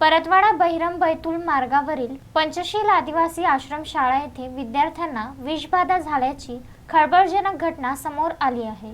परतवाडा बहिरम बैतूल मार्गावरील पंचशील आदिवासी आश्रमशाळा येथे विद्यार्थ्यांना विषबाधा झाल्याची खळबळजनक घटना समोर आली आहे.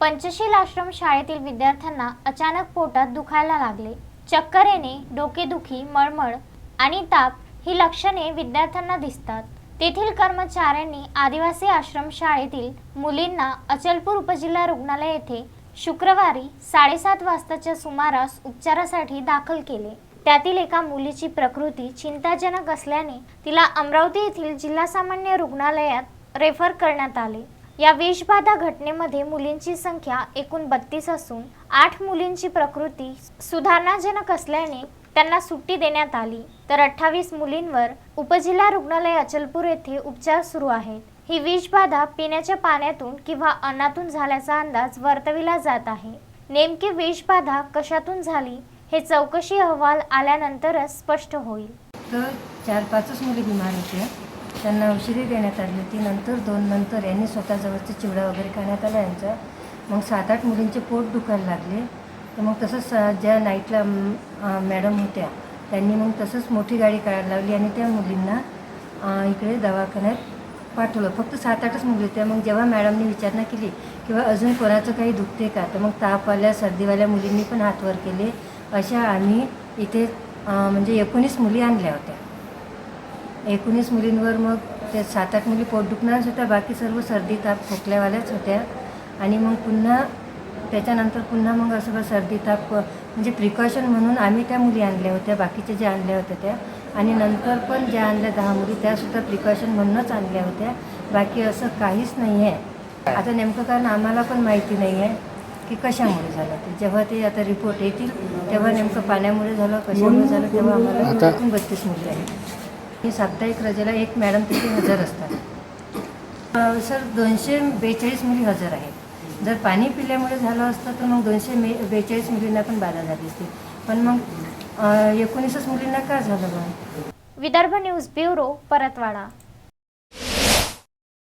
पंचशील आश्रम शाळेतील विद्यार्थ्यांना अचानक पोटात दुखायला लागले. चक्कर येणे डोकेदुखी मळमळ आणि ताप ही लक्षणे विद्यार्थ्यांना दिसतात. तेथील कर्मचाऱ्यांनी आदिवासी आश्रम शाळेतील मुलींना अचलपूर उपजिल्हा रुग्णालय येथे शुक्रवारी साडेसात वाजताच्या सुमारास उपचारासाठी दाखल केले. त्यातील एका मुलीची प्रकृती चिंताजनक असल्याने तिला अमरावती येथील जिल्हा सामान्य रुग्णालयात रेफर करण्यात आले. या विषबाधा घटनेमध्ये मुलींची संख्या एकूण बत्तीस असून आठ मुलींची प्रकृती सुधारणाजनक असल्याने त्यांना सुट्टी देण्यात आली. तर अठ्ठावीस मुलींवर उपजिल्हा रुग्णालय अचलपूर येथे उपचार सुरू आहेत. ही विषबाधा पिण्याच्या पाण्यातून किंवा अन्नातून झाल्याचा अंदाज वर्तविला जात आहे. नेमकी विषबाधा कशातून झाली? हे चौकशी अहवाल आल्यानंतरच स्पष्ट होईल. तर चार पाचच मुली बिमार होत्या. त्यांना औषधी देण्यात आली होती. नंतर दोन नंतर यांनी स्वतःजवळचे चिवडा वगैरे खाण्यात आला यांचा. मग सात आठ मुलींचे पोट दुखायला लागले. तर मग तसंच ज्या नाईटला मॅडम होत्या त्यांनी मग तसंच मोठी गाडी काढायला लावली आणि त्या मुलींना इकडे दवाखान्यात पाठवलं. फक्त सात आठच मुली होत्या. मग जेव्हा मॅडमनी विचारणा केली किंवा अजून कोणाचं काही दुखते का? तर मग तापवाल्या सर्दीवाल्या मुलींनी पण हात वर केले. अशा आम्ही इथे म्हणजे एकोणीस मुली आणल्या होत्या. एकोणीस मुलींवर मग ते सात आठ मुली पोट दुखणारच होत्या बाकी सर्व सर्दी ताप खोकल्यावाल्याच होत्या. आणि मग पुन्हा त्याच्यानंतर पुन्हा मग असं बा सर्दी ताप म्हणजे प्रिकॉशन म्हणून आम्ही त्या मुली आणल्या होत्या बाकीच्या ज्या आणल्या होत्या त्या. आणि नंतर पण ज्या आणल्या दहा मुली त्यासुद्धा प्रिकॉशन म्हणूनच आणल्या होत्या. बाकी असं काहीच नाही आहे आता नेमकं कारण आम्हाला पण माहिती नाही आहे की कशामुळे झालं? ते जेव्हा ते आता रिपोर्ट येतील तेव्हा नेमकं पाण्यामुळे झालं कशामुळे झालं तेव्हा आम्हाला आता- एकूण बत्तीस मुली आहेत. ही साप्ताहिक रजेला एक मॅडम तिथे हजर असतात. सर दोनशे बेचाळीस मुली हजर आहेत. जर पाणी पिल्यामुळे झालं असतं तर मग दोनशे मे बेचाळीस मुलींना पण बाधा झाली असती. पण मग एकोणीसच मुलींना का झालं मग विदर्भ न्यूज ब्युरो परतवाडा.